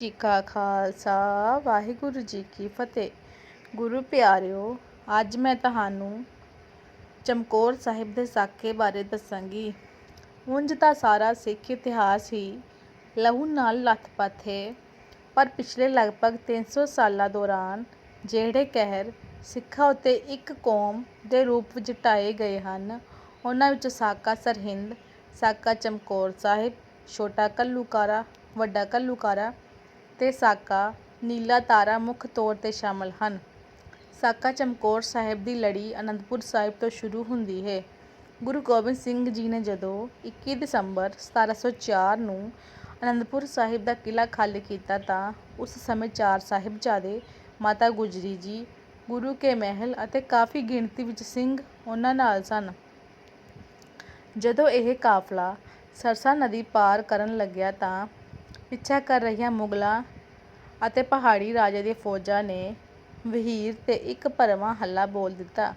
ਜੀ ਕਾ ਖਾਲਸਾ, ਵਾਹਿਗੁਰੂ ਜੀ ਕੀ ਫਤਿਹ। ਗੁਰੂ ਪਿਆਰਿਓ, ਅੱਜ ਮੈਂ ਤੁਹਾਨੂੰ ਚਮਕੌਰ ਸਾਹਿਬ ਦੇ ਸਾਕੇ ਬਾਰੇ ਦੱਸਾਂਗੀ। ਉਂਝ ਤਾਂ ਸਾਰਾ ਸਿੱਖ ਇਤਿਹਾਸ ਹੀ ਲਹੂ ਨਾਲ ਲੱਥਪੱਥ ਹੈ ਪਰ ਪਿਛਲੇ ਲਗਭਗ 300 ਸਾਲਾਂ ਦੌਰਾਨ ਜਿਹੜੇ ਕਹਿਰ ਸਿੱਖਾਂ ਉੱਤੇ ਇੱਕ ਕੌਮ ਦੇ ਰੂਪ ਵਿੱਚ ਢਾਏ ਗਏ ਹਨ, ਉਹਨਾਂ ਵਿੱਚ ਸਾਕਾ ਸਰਹਿੰਦ, ਸਾਕਾ ਚਮਕੌਰ ਸਾਹਿਬ, ਛੋਟਾ ਘੱਲੂਘਾਰਾ ਵੱਡਾ ਘੱਲੂਘਾਰਾ ਤੇ ਸਾਕਾ ਨੀਲਾ ਤਾਰਾ ਮੁੱਖ ਤੌਰ 'ਤੇ ਸ਼ਾਮਲ ਹਨ। ਸਾਕਾ ਚਮਕੌਰ ਸਾਹਿਬ ਦੀ ਲੜੀ ਅਨੰਦਪੁਰ ਸਾਹਿਬ ਤੋਂ ਸ਼ੁਰੂ ਹੁੰਦੀ ਹੈ। ਗੁਰੂ ਗੋਬਿੰਦ ਸਿੰਘ ਜੀ ਨੇ ਜਦੋਂ 21 ਦਸੰਬਰ 1704 ਨੂੰ ਅਨੰਦਪੁਰ ਸਾਹਿਬ ਦਾ ਕਿਲ੍ਹਾ ਖਾਲੀ ਕੀਤਾ ਤਾਂ ਉਸ ਸਮੇਂ ਚਾਰ ਸਾਹਿਬਜ਼ਾਦੇ ਮਾਤਾ ਗੁਜਰੀ ਜੀ, ਗੁਰੂ ਕੇ ਮਹਿਲ ਅਤੇ ਕਾਫੀ ਗਿਣਤੀ ਵਿੱਚ ਸਿੰਘ ਉਹਨਾਂ ਨਾਲ ਸਨ। ਜਦੋਂ ਇਹ ਕਾਫਲਾ ਸਰਸਾ ਨਦੀ ਪਾਰ ਕਰਨ ਲੱਗਿਆ ਤਾਂ ਪਿੱਛਾ ਕਰ ਰਹੀਆਂ ਮੁਗਲਾਂ ਅਤੇ ਪਹਾੜੀ ਰਾਜੇ ਦੀਆਂ ਫੌਜਾਂ ਨੇ ਵਹੀਰ 'ਤੇ ਇੱਕ ਭਰਵਾਂ ਹੱਲਾ ਬੋਲ ਦਿੱਤਾ।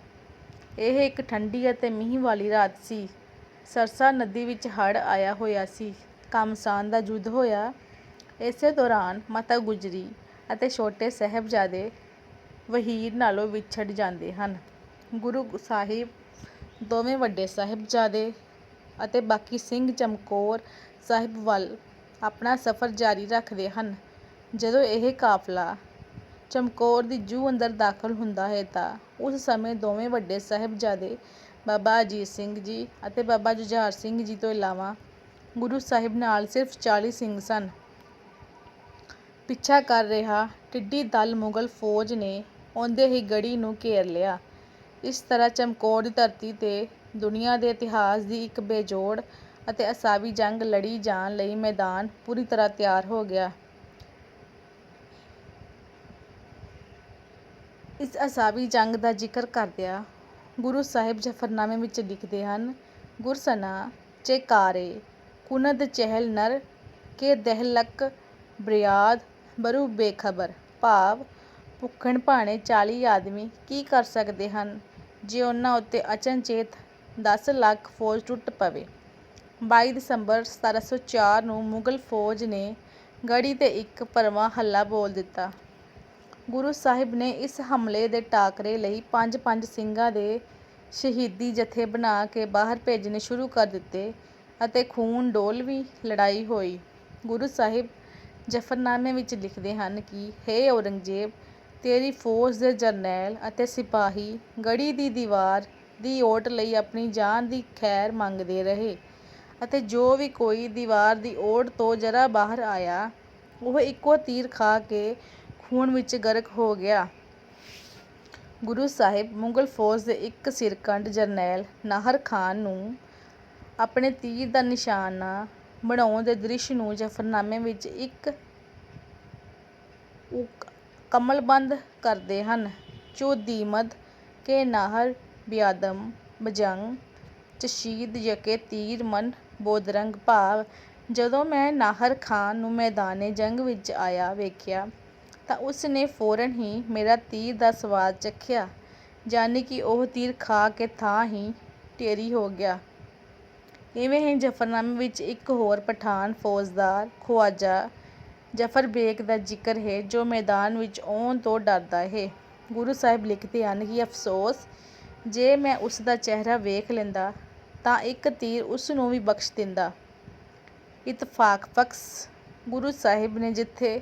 ਇਹ ਇੱਕ ਠੰਡੀ ਅਤੇ ਮੀਂਹ ਵਾਲੀ ਰਾਤ ਸੀ। ਸਰਸਾ ਨਦੀ ਵਿੱਚ ਹੜ੍ਹ ਆਇਆ ਹੋਇਆ ਸੀ। ਘਮਸਾਨ ਦਾ ਯੁੱਧ ਹੋਇਆ। ਇਸੇ ਦੌਰਾਨ ਮਾਤਾ ਗੁਜਰੀ ਅਤੇ ਛੋਟੇ ਸਾਹਿਬਜ਼ਾਦੇ ਵਹੀਰ ਨਾਲੋਂ ਵਿਛੜ ਜਾਂਦੇ ਹਨ। ਗੁਰੂ ਸਾਹਿਬ ਦੋਵੇਂ ਵੱਡੇ ਸਾਹਿਬਜ਼ਾਦੇ ਅਤੇ ਬਾਕੀ ਸਿੰਘ ਚਮਕੌਰ ਸਾਹਿਬ ਵੱਲ ਆਪਣਾ ਸਫ਼ਰ ਜਾਰੀ ਰੱਖਦੇ ਹਨ। ਜਦੋਂ ਇਹ ਕਾਫਲਾ ਚਮਕੌਰ ਦੀ ਜੂਹ ਅੰਦਰ ਦਾਖਲ ਹੁੰਦਾ ਹੈ ਤਾਂ ਉਸ ਸਮੇਂ ਦੋਵੇਂ ਵੱਡੇ ਸਾਹਿਬਜ਼ਾਦੇ ਬਾਬਾ ਅਜੀਤ ਸਿੰਘ ਜੀ ਅਤੇ ਬਾਬਾ ਜੁਝਾਰ ਸਿੰਘ ਜੀ ਤੋਂ ਇਲਾਵਾ ਗੁਰੂ ਸਾਹਿਬ ਨਾਲ ਸਿਰਫ 40 ਸਿੰਘ ਸਨ। ਪਿੱਛਾ ਕਰ ਰਿਹਾ ਟਿੱਡੀ ਦਲ ਮੁਗਲ ਫ਼ੌਜ ਨੇ ਆਉਂਦੇ ਹੀ ਗੜ੍ਹੀ ਨੂੰ ਘੇਰ ਲਿਆ। ਇਸ ਤਰ੍ਹਾਂ ਚਮਕੌਰ ਦੀ ਧਰਤੀ 'ਤੇ ਦੁਨੀਆ ਦੇ ਇਤਿਹਾਸ ਦੀ ਇੱਕ ਬੇਜੋੜ ਅਤੇ ਅਸਾਵੀ ਜੰਗ ਲੜੀ ਜਾਣ ਲਈ ਮੈਦਾਨ ਪੂਰੀ ਤਰ੍ਹਾਂ ਤਿਆਰ ਹੋ ਗਿਆ। ਇਸ ਅਸਾਬੀ ਜੰਗ ਦਾ ਜ਼ਿਕਰ ਕਰਦਿਆਂ ਗੁਰੂ ਸਾਹਿਬ ਜ਼ਫ਼ਰਨਾਮੇ ਵਿੱਚ ਲਿਖਦੇ ਹਨ ਗੁਰਸਨਾ ਚੈਕਾਰੇ, ਕੁਨਦ ਚਹਿਲ ਨਰ, ਕੇ ਦਹਿਲਕ ਬਰਿਆਦ, ਬਰੂ ਬੇਖਬਰ, ਭਾਵ ਭੁੱਖਣ ਭਾਣੇ ਚਾਲੀ ਆਦਮੀ ਕੀ ਕਰ ਸਕਦੇ ਹਨ, ਜੇ ਉਹਨਾਂ ਉੱਤੇ ਅਚਨਚੇਤ ਦਸ ਲੱਖ ਫ਼ੌਜ ਟੁੱਟ ਪਵੇ। ਬਾਈ ਦਸੰਬਰ 1704 ਨੂੰ ਮੁਗਲ ਫ਼ੌਜ ਨੇ ਗੜੀ 'ਤੇ ਇੱਕ ਭਰਵਾਂ ਹੱਲਾ ਬੋਲ ਦਿੱਤਾ। ਗੁਰੂ ਸਾਹਿਬ ਨੇ ਇਸ ਹਮਲੇ ਦੇ ਟਾਕਰੇ ਲਈ ਪੰਜ-ਪੰਜ ਸਿੰਘਾਂ ਦੇ ਸ਼ਹੀਦੀ ਜਥੇ ਬਣਾ ਕੇ ਬਾਹਰ ਭੇਜਣੇ ਸ਼ੁਰੂ ਕਰ ਦਿੱਤੇ ਅਤੇ ਖੂਨ ਡੋਲਵੀਂ ਲੜਾਈ ਹੋਈ। ਗੁਰੂ ਸਾਹਿਬ ਜ਼ਫ਼ਰਨਾਮੇ ਵਿੱਚ ਲਿਖਦੇ ਹਨ ਕਿ, ਹੇ ਔਰੰਗਜ਼ੇਬ, ਤੇਰੀ ਫ਼ੌਜ ਦੇ ਜਰਨੈਲ ਅਤੇ ਸਿਪਾਹੀ ਗੜ੍ਹੀ ਦੀ ਦੀਵਾਰ ਦੀ ਓਟ ਲਈ ਆਪਣੀ ਜਾਨ ਦੀ ਖ਼ੈਰ ਮੰਗਦੇ ਰਹੇ ਅਤੇ ਜੋ ਵੀ ਕੋਈ ਦੀਵਾਰ ਦੀ ਓਟ ਤੋਂ ਜ਼ਰਾ ਬਾਹਰ ਆਇਆ, ਉਹ ਇੱਕੋ ਤੀਰ ਖਾ ਕੇ ਖੂਨ ਵਿੱਚ ਗਰਕ ਹੋ ਗਿਆ। ਗੁਰੂ ਸਾਹਿਬ ਮੁਗਲ ਫ਼ੌਜ ਦੇ ਇੱਕ ਸਿਰਕੰਡ ਜਰਨੈਲ ਨਾਹਰ ਖਾਨ ਨੂੰ ਆਪਣੇ ਤੀਰ ਦਾ ਨਿਸ਼ਾਨਾ ਬਣਾਉਣ ਦੇ ਦ੍ਰਿਸ਼ ਨੂੰ ਜ਼ਫ਼ਰਨਾਮੇ ਵਿੱਚ ਇੱਕ ਕਮਲਬੰਦ ਕਰਦੇ ਹਨ ਚੋ ਦੀਮਦ ਕੇ ਨਾਹਰ ਬਿਆਦਮ ਬਜੰਗ ਚਸ਼ੀਦ ਯਕੇ ਤੀਰ ਮਨ ਬੋਦਰੰਗ ਭਾਵ, ਜਦੋਂ ਮੈਂ ਨਾਹਰ ਖਾਨ ਨੂੰ ਮੈਦਾਨੇ ਜੰਗ ਵਿੱਚ ਆਇਆ ਵੇਖਿਆ ਤਾਂ ਉਸ ਨੇ ਫ਼ੌਰਨ ਹੀ ਮੇਰਾ ਤੀਰ ਦਾ ਸਵਾਦ ਚੱਖਿਆ ਜਾਣੀ ਕਿ ਉਹ ਤੀਰ ਖਾ ਕੇ ਥਾਂ ਹੀ ਢੇਰੀ ਹੋ ਗਿਆ। ਇਵੇਂ ਹੀ ਜ਼ਫ਼ਰਨਾਮੇ ਵਿੱਚ ਇੱਕ ਹੋਰ ਪਠਾਨ ਫ਼ੌਜਦਾਰ ਖਵਾਜਾ ਜ਼ਫ਼ਰ ਬੇਗ ਦਾ ਜ਼ਿਕਰ ਹੈ, ਜੋ ਮੈਦਾਨ ਵਿੱਚ ਆਉਣ ਤੋਂ ਡਰਦਾ ਹੈ। ਗੁਰੂ ਸਾਹਿਬ ਲਿਖਦੇ ਹਨ ਕਿ, ਅਫ਼ਸੋਸ, ਜੇ ਮੈਂ ਉਸ ਦਾ ਚਿਹਰਾ ਵੇਖ ਲੈਂਦਾ, ਤਾਂ ਇੱਕ ਤੀਰ ਉਸ ਨੂੰ ਵੀ ਬਖ਼ਸ਼ ਦਿੰਦਾ। ਇਤਫ਼ਾਕਬਖ਼ਸ਼ ਗੁਰੂ ਸਾਹਿਬ ਨੇ ਜਿੱਥੇ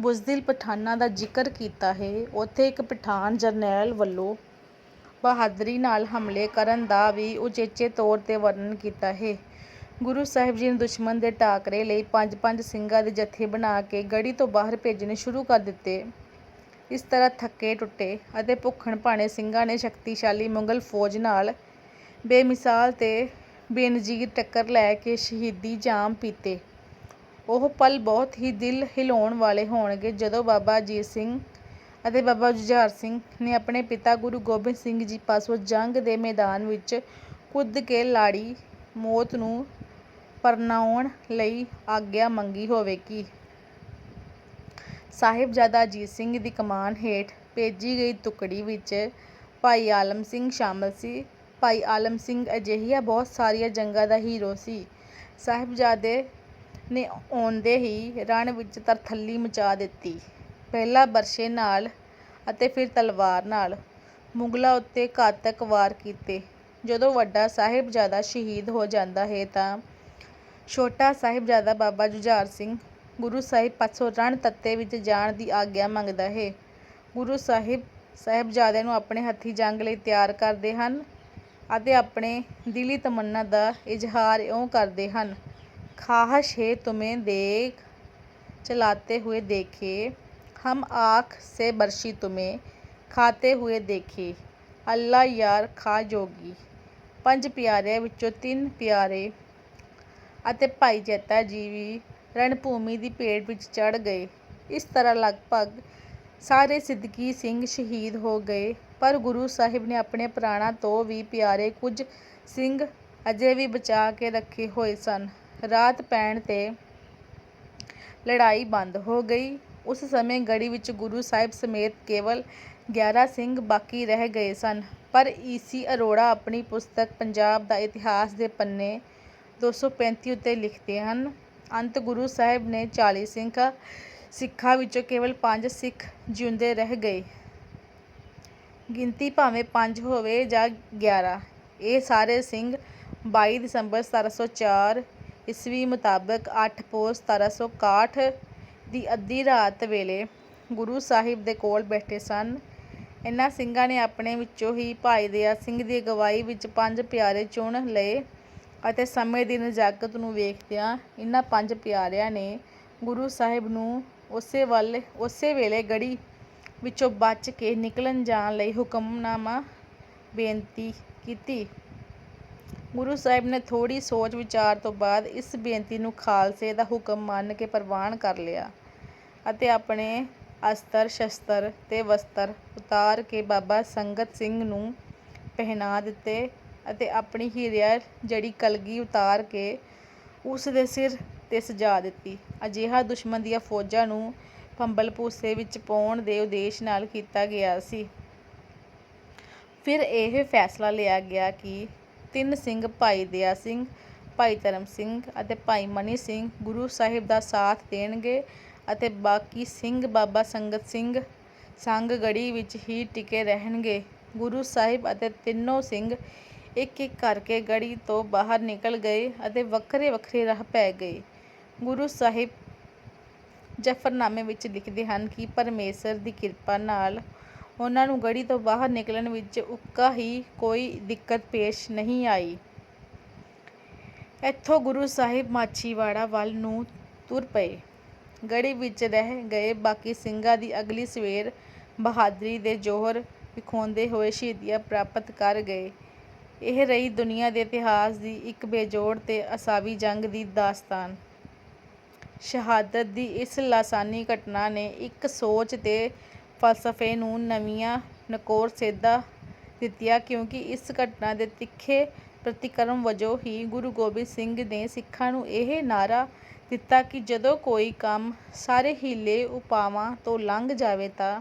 ਬੁਜ਼ਦਿਲ ਪਠਾਨਾਂ ਦਾ ਜ਼ਿਕਰ ਕੀਤਾ ਹੈ ਉੱਥੇ ਇੱਕ ਪਠਾਨ ਜਰਨੈਲ ਵੱਲੋਂ ਬਹਾਦਰੀ ਨਾਲ ਹਮਲੇ ਕਰਨ ਦਾ ਵੀ ਉਚੇਚੇ ਤੌਰ 'ਤੇ ਵਰਣਨ ਕੀਤਾ ਹੈ। ਗੁਰੂ ਸਾਹਿਬ ਜੀ ਨੇ ਦੁਸ਼ਮਣ ਦੇ ਟਾਕਰੇ ਲਈ ਪੰਜ-ਪੰਜ ਸਿੰਘਾਂ ਦੇ ਜਥੇ ਬਣਾ ਕੇ ਗੜੀ ਤੋਂ ਬਾਹਰ ਭੇਜਣੇ ਸ਼ੁਰੂ ਕਰ ਦਿੱਤੇ। ਇਸ ਤਰ੍ਹਾਂ ਥੱਕੇ-ਟੁੱਟੇ ਅਤੇ ਭੁੱਖਣ-ਭਾਣੇ ਸਿੰਘਾਂ ਨੇ ਸ਼ਕਤੀਸ਼ਾਲੀ ਮੁਗਲ ਫ਼ੌਜ ਨਾਲ ਬੇਮਿਸਾਲ ਤੇ ਬੇਨਜ਼ੀਰ ਟੱਕਰ ਲੈ ਕੇ ਸ਼ਹੀਦੀ ਜਾਮ ਪੀਤੇ। ਉਹ ਪਲ ਬਹੁਤ ਹੀ ਦਿਲ ਹਿਲਾਉਣ ਵਾਲੇ ਹੋਣਗੇ ਜਦੋਂ ਬਾਬਾ ਅਜੀਤ ਸਿੰਘ ਅਤੇ ਬਾਬਾ ਜੁਝਾਰ ਸਿੰਘ ਨੇ ਆਪਣੇ ਪਿਤਾ ਗੁਰੂ ਗੋਬਿੰਦ ਸਿੰਘ ਜੀ ਪਾਸੋਂ ਜੰਗ ਦੇ ਮੈਦਾਨ ਵਿੱਚ ਕੁੱਦ ਕੇ ਲਾੜੀ ਮੌਤ ਨੂੰ ਪ੍ਰਣਾਉਣ ਲਈ ਆਗਿਆ ਮੰਗੀ ਹੋਵੇਗੀ। ਸਾਹਿਬਜ਼ਾਦਾ ਅਜੀਤ ਸਿੰਘ ਦੀ ਕਮਾਨ ਹੇਠ ਭੇਜੀ ਗਈ ਟੁਕੜੀ ਵਿੱਚ ਭਾਈ ਆਲਮ ਸਿੰਘ ਸ਼ਾਮਲ ਸੀ। ਭਾਈ ਆਲਮ ਸਿੰਘ ਅਜਿਹੀਆਂ ਬਹੁਤ ਸਾਰੀਆਂ ਜੰਗਾਂ ਦਾ ਹੀਰੋ ਸੀ। ਸਾਹਿਬਜ਼ਾਦੇ ਨੇ ਆਉਂਦੇ ਹੀ ਰਣ ਵਿੱਚ ਤਰਥੱਲੀ ਮਚਾ ਦਿੱਤੀ। ਪਹਿਲਾਂ ਬਰਛੇ ਨਾਲ ਅਤੇ ਫਿਰ ਤਲਵਾਰ ਨਾਲ ਮੁਗ਼ਲਾਂ ਉੱਤੇ ਘਾਤਕ ਵਾਰ ਕੀਤੇ। ਜਦੋਂ ਵੱਡਾ ਸਾਹਿਬਜ਼ਾਦਾ ਸ਼ਹੀਦ ਹੋ ਜਾਂਦਾ ਹੈ ਤਾਂ ਛੋਟਾ ਸਾਹਿਬਜ਼ਾਦਾ ਬਾਬਾ ਜੁਝਾਰ ਸਿੰਘ ਗੁਰੂ ਸਾਹਿਬ ਪਾਸੋਂ ਰਣ ਤੱਤੇ ਵਿੱਚ ਜਾਣ ਦੀ ਆਗਿਆ ਮੰਗਦਾ ਹੈ। ਗੁਰੂ ਸਾਹਿਬ ਸਾਹਿਬਜ਼ਾਦਿਆਂ ਨੂੰ ਆਪਣੇ ਹੱਥੀਂ ਜੰਗ ਲਈ ਤਿਆਰ ਕਰਦੇ ਹਨ ਅਤੇ ਆਪਣੇ ਦਿਲੀ ਤਮੰਨਾ ਦਾ ਇਜ਼ਹਾਰ ਇਉਂ ਕਰਦੇ ਹਨ: "ਖ਼ਾਹਿਸ਼ ਹੈ ਤੁਮੇ ਦੇਖ ਚਲਾਤੇ ਹੁਏ ਦੇਖੇ, ਹਮ ਆਂਖ ਸੇ ਬਰਛੀ ਤੁਮੇ ਖਾਤੇ ਹੋਏ ਦੇਖੇ, ਅੱਲਾ ਯਾਰ ਖਾਂ ਜੋਗੀ।" ਪੰਜ ਪਿਆਰਿਆਂ ਵਿੱਚੋਂ ਤਿੰਨ ਪਿਆਰੇ ਅਤੇ ਭਾਈ ਜੈਤਾ ਜੀ ਵੀ ਰਣਭੂਮੀ ਦੀ ਭੇਟ ਵਿੱਚ ਚੜ੍ਹ ਗਏ। ਇਸ ਤਰ੍ਹਾਂ ਲਗਭਗ ਸਾਰੇ ਸਿੱਦਕੀ ਸਿੰਘ ਸ਼ਹੀਦ ਹੋ ਗਏ, ਪਰ ਗੁਰੂ ਸਾਹਿਬ ਨੇ ਆਪਣੇ ਪ੍ਰਾਣਾਂ ਤੋਂ ਵੀ ਪਿਆਰੇ ਕੁਝ ਸਿੰਘ ਅਜੇ ਵੀ ਬਚਾ ਕੇ ਰੱਖੇ ਹੋਏ ਸਨ। ਰਾਤ ਪੈਣ 'ਤੇ ਲੜਾਈ ਬੰਦ ਹੋ ਗਈ। ਉਸ ਸਮੇਂ ਗੜੀ ਵਿੱਚ ਗੁਰੂ ਸਾਹਿਬ ਸਮੇਤ ਕੇਵਲ ਗਿਆਰਾਂ ਸਿੰਘ ਬਾਕੀ ਰਹਿ ਗਏ ਸਨ। ਪਰ ਈ. ਸੀ. ਅਰੋੜਾ ਆਪਣੀ ਪੁਸਤਕ 'ਪੰਜਾਬ ਦਾ ਇਤਿਹਾਸ' ਦੇ ਪੰਨੇ ਦੋ ਸੌ ਪੈਂਤੀ ਉੱਤੇ ਲਿਖਦੇ ਹਨ: "ਅੰਤ ਗੁਰੂ ਸਾਹਿਬ ਨੇ ਚਾਲੀ ਸਿੱਖਾਂ ਵਿੱਚੋਂ ਕੇਵਲ ਪੰਜ ਸਿੱਖ ਜਿਉਂਦੇ ਰਹਿ ਗਏ। ਗਿਣਤੀ ਭਾਵੇਂ ਪੰਜ ਹੋਵੇ ਜਾਂ ਗਿਆਰਾਂ, ਇਹ ਸਾਰੇ ਸਿੰਘ ਬਾਈ ਦਸੰਬਰ ਸਤਾਰਾਂ ਸੌ ਚਾਰ ਈਸਵੀ ਮੁਤਾਬਕ ਅੱਠ ਪੋਸ ਸਤਾਰਾਂ ਸੌ ਇਕਾਹਠ ਦੀ ਅੱਧੀ ਰਾਤ ਵੇਲੇ ਗੁਰੂ ਸਾਹਿਬ ਦੇ ਕੋਲ ਬੈਠੇ ਸਨ। ਇਹਨਾਂ ਸਿੰਘਾਂ ਨੇ ਆਪਣੇ ਵਿੱਚੋਂ ਹੀ ਭਾਈ ਦਇਆ ਸਿੰਘ ਦੀ ਅਗਵਾਈ ਵਿੱਚ ਪੰਜ ਪਿਆਰੇ ਚੁਣ ਲਏ ਅਤੇ ਸਮੇਂ ਦੀ ਨਜ਼ਾਕਤ ਨੂੰ ਵੇਖਦਿਆਂ ਇਹਨਾਂ ਪੰਜ ਪਿਆਰਿਆਂ ਨੇ ਗੁਰੂ ਸਾਹਿਬ ਨੂੰ ਉਸੇ ਵੱਲ, ਉਸੇ ਵੇਲੇ ਗੜ੍ਹੀ ਵਿੱਚੋਂ ਬਚ ਕੇ ਨਿਕਲਣ ਜਾਣ ਲਈ ਹੁਕਮਨਾਮਾ ਬੇਨਤੀ ਕੀਤੀ। ਗੁਰੂ ਸਾਹਿਬ ਨੇ ਥੋੜ੍ਹੀ ਸੋਚ ਵਿਚਾਰ ਤੋਂ ਬਾਅਦ ਇਸ ਬੇਨਤੀ ਨੂੰ ਖਾਲਸੇ ਦਾ ਹੁਕਮ ਮੰਨ ਕੇ ਪ੍ਰਵਾਨ ਕਰ ਲਿਆ ਅਤੇ ਆਪਣੇ ਅਸਤਰ, ਸ਼ਸਤਰ ਤੇ ਵਸਤਰ ਉਤਾਰ ਕੇ ਬਾਬਾ ਸੰਗਤ ਸਿੰਘ ਨੂੰ ਪਹਿਨਾ ਦਿੱਤੇ ਅਤੇ ਆਪਣੀ ਹੀਰਿਆ ਜੜੀ ਕਲਗੀ ਉਤਾਰ ਕੇ ਉਸ ਦੇ ਸਿਰ 'ਤੇ ਸਜਾ ਦਿੱਤੀ। ਅਜਿਹਾ ਦੁਸ਼ਮਣ ਦੀਆਂ ਫ਼ੌਜਾਂ ਨੂੰ ਭੰਬਲ-ਭੂਸੇ ਵਿੱਚ ਪਾਉਣ ਦੇ ਉਦੇਸ਼ ਨਾਲ ਕੀਤਾ ਗਿਆ ਸੀ। ਫਿਰ ਇਹ ਫ਼ੈਸਲਾ ਲਿਆ ਗਿਆ ਕਿ ਤਿੰਨ ਸਿੰਘ ਭਾਈ ਦਇਆ ਸਿੰਘ, ਭਾਈ ਧਰਮ ਸਿੰਘ ਅਤੇ ਭਾਈ ਮਨੀ ਸਿੰਘ ਗੁਰੂ ਸਾਹਿਬ ਦਾ ਸਾਥ ਦੇਣਗੇ ਅਤੇ ਬਾਕੀ ਸਿੰਘ ਬਾਬਾ ਸੰਗਤ ਸਿੰਘ ਸੰਗ ਗੜੀ ਵਿੱਚ ਹੀ ਟਿਕੇ ਰਹਿਣਗੇ। ਗੁਰੂ ਸਾਹਿਬ ਅਤੇ ਤਿੰਨੋਂ ਸਿੰਘ ਇੱਕ-ਇੱਕ ਕਰਕੇ ਗੜ੍ਹੀ ਤੋਂ ਬਾਹਰ ਨਿਕਲ ਗਏ ਅਤੇ ਵੱਖਰੇ-ਵੱਖਰੇ ਰਾਹ ਪੈ ਗਏ। ਗੁਰੂ ਸਾਹਿਬ ਜ਼ਫ਼ਰਨਾਮੇ ਵਿੱਚ ਲਿਖਦੇ ਹਨ ਕਿ ਪਰਮੇਸ਼ਰ ਦੀ ਕਿਰਪਾ ਨਾਲ ਉਹਨਾਂ ਨੂੰ ਗੜ੍ਹੀ ਤੋਂ ਬਾਹਰ ਨਿਕਲਣ ਵਿੱਚ ਉੱਕਾ ਹੀ ਕੋਈ ਦਿੱਕਤ ਪੇਸ਼ ਨਹੀਂ ਆਈ। ਇੱਥੋਂ ਗੁਰੂ ਸਾਹਿਬ ਮਾਛੀਵਾੜਾ ਵੱਲ ਨੂੰ ਤੁਰ ਪਏ। ਗੜ੍ਹੀ ਵਿੱਚ ਰਹਿ ਗਏ ਬਾਕੀ ਸਿੰਘਾਂ ਦੀ ਅਗਲੀ ਸਵੇਰ ਬਹਾਦਰੀ ਦੇ ਜੋਹਰ ਵਿਖਾਉਂਦੇ ਹੋਏ ਸ਼ਹੀਦੀਆਂ ਪ੍ਰਾਪਤ ਕਰ ਗਏ। ਇਹ ਰਹੀ ਦੁਨੀਆ ਦੇ ਇਤਿਹਾਸ ਦੀ ਇੱਕ ਬੇਜੋੜ ਤੇ ਅਸਾਵੀ ਜੰਗ ਦੀ ਦਾਸਤਾਨ। ਸ਼ਹਾਦਤ ਦੀ ਇਸ ਲਾਸਾਨੀ ਘਟਨਾ ਨੇ ਇੱਕ ਸੋਚ ਤੇ ਫ਼ਲਸਫ਼ੇ ਨੂੰ ਨਵੀਆਂ, ਨਕੋਰ ਸੇਧਾਂ ਦਿੱਤੀਆਂ ਕਿਉਂਕਿ ਇਸ ਘਟਨਾ ਦੇ ਤਿੱਖੇ ਪ੍ਰਤੀਕਰਮ ਵਜੋਂ ਹੀ ਗੁਰੂ ਗੋਬਿੰਦ ਸਿੰਘ ਨੇ ਸਿੱਖਾਂ ਨੂੰ ਇਹ ਨਾਅਰਾ ਦਿੱਤਾ ਕਿ ਜਦੋਂ ਕੋਈ ਕੰਮ ਸਾਰੇ ਹੀਲੇ-ਉਪਾਵਾਂ ਤੋਂ ਲੰਘ ਜਾਵੇ ਤਾਂ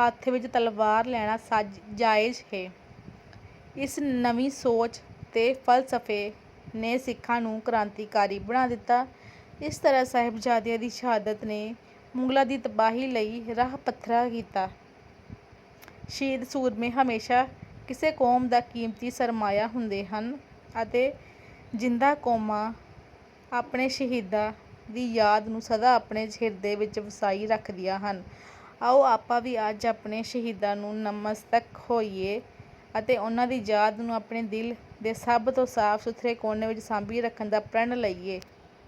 ਹੱਥ ਵਿੱਚ ਤਲਵਾਰ ਲੈਣਾ ਸਾਜ, ਜਾਇਜ਼ ਹੈ। ਇਸ ਨਵੀਂ ਸੋਚ ਤੇ ਫ਼ਲਸਫ਼ੇ ਨੇ ਸਿੱਖਾਂ ਨੂੰ ਕ੍ਰਾਂਤੀਕਾਰੀ ਬਣਾ ਦਿੱਤਾ। ਇਸ ਤਰ੍ਹਾਂ ਸਾਹਿਬਜ਼ਾਦਿਆਂ ਦੀ ਸ਼ਹਾਦਤ ਨੇ ਮੁਗ਼ਲਾਂ ਦੀ ਤਬਾਹੀ ਲਈ ਰਾਹ ਪੱਥਰਾ ਕੀਤਾ। ਸ਼ਹੀਦ ਸੂਰਮੇ ਹਮੇਸ਼ਾ ਕਿਸੇ ਕੌਮ ਦਾ ਕੀਮਤੀ ਸਰਮਾਇਆ ਹੁੰਦੇ ਹਨ ਅਤੇ ਜਿੰਦਾ ਕੌਮਾਂ ਆਪਣੇ ਸ਼ਹੀਦਾਂ ਦੀ ਯਾਦ ਨੂੰ ਸਦਾ ਆਪਣੇ ਹਿਰਦੇ ਵਿੱਚ ਵਸਾਈ ਰੱਖਦੀਆਂ ਹਨ। ਆਓ ਆਪਾਂ ਵੀ ਅੱਜ ਆਪਣੇ ਸ਼ਹੀਦਾਂ ਨੂੰ ਨਮਸਤਕ ਹੋਈਏ ਅਤੇ ਉਹਨਾਂ ਦੀ ਯਾਦ ਨੂੰ ਆਪਣੇ ਦਿਲ ਦੇ ਸਭ ਤੋਂ ਸਾਫ਼-ਸੁਥਰੇ ਕੋਨੇ ਵਿੱਚ ਸਾਂਭੀ ਰੱਖਣ ਦਾ ਪ੍ਰਣ ਲਈਏ।